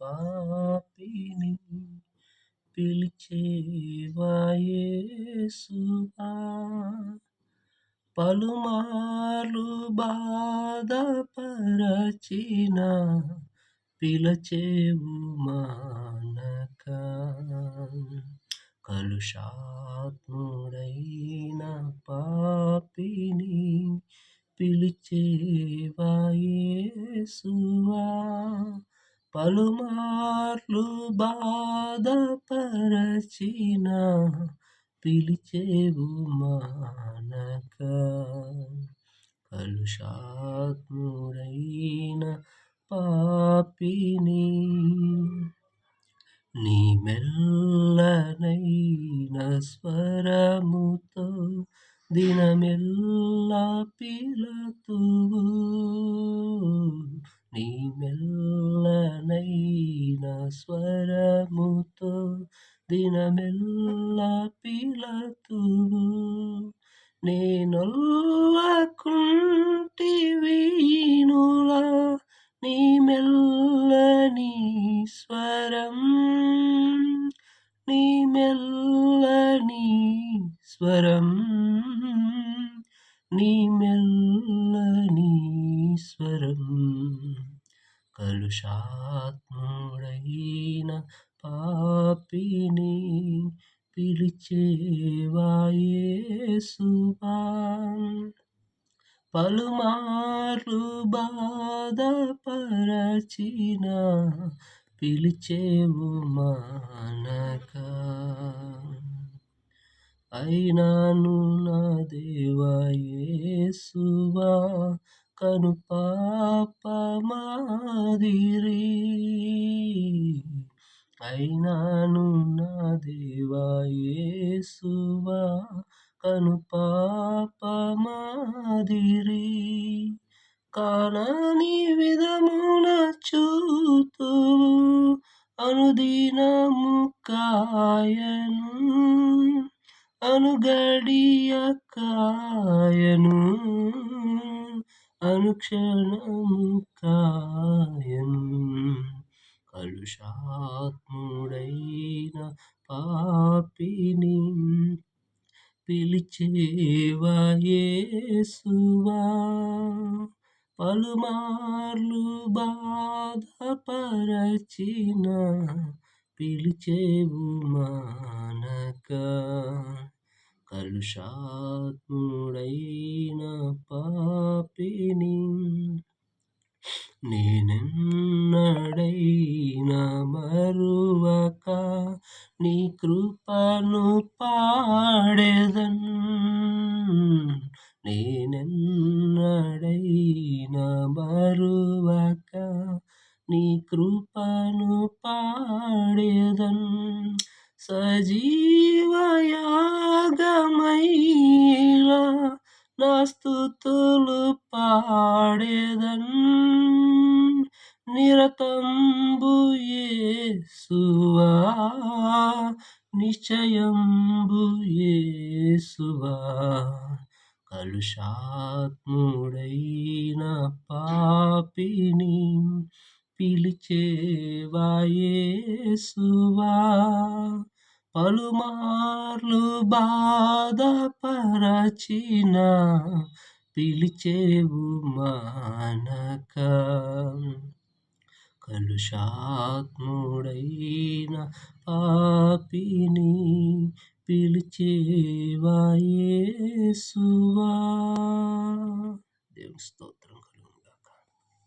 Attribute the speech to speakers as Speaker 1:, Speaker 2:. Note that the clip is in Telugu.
Speaker 1: పాపిని పిలిచేవాయేసువా పలుమార్లు బాధపరచిన పిలచేవు మానక. కలుషాత్ముడైన పాపిని పిలిచేవాయేసువా పలుమార్లు బాధపరచిన పిలిచేవు మానక. కలుషాత్ముడైన పాపిని నీ మెల్లనైన స్వరముతో దినమెల్లా పిలతువు. నీ మెల్లనైన స్వరముతో దినమెల్ల పిలతువు నేనొల్లకుంటి వీణులా నీ మెల్లని స్వరం. నీ మెల్లని స్వరం. నీ మెల్లని స్వరం. కలుషాత్ముడైన పాపిని పిలిచేవాయేసువా. పలుమార్లు బాధపరచిన పిలిచేవు మానక. అయినాను నా దేవాయేసువా కను పాప మాదిరి అయినాను నా దేవయేసువా కను పాప మాదిరి కానని విధమున చూతూ అనుదినము కాయను అనుగడియ కాయను. అనుక్షణము కాయను కలుషాత్ముడైన పాపిని పిలిచేవాయేసువా. పలుమార్లు బాధపరచిన పిలిచేవు మానక కలుషాత్ముడ నేనెన్నడైనా మరువక నీ కృపను పాడేదన్. నేనెన్నడైనా మరువక నీ కృపను పాడేదన్. సజీవయాగమైలా నా స్థుతులు పాడేదన్ నిరతంబు యేసువా నిశ్చయంబు యేసువా. కలుషాత్ముడైన పాపిని పిలిచేవాయేసువా పలుమార్లు బాధపరచిన పిలిచేవు మానక. కలుషాత్ముడైన పాపిని పిలిచేవాయేసువా దేవుని స్తోత్రం.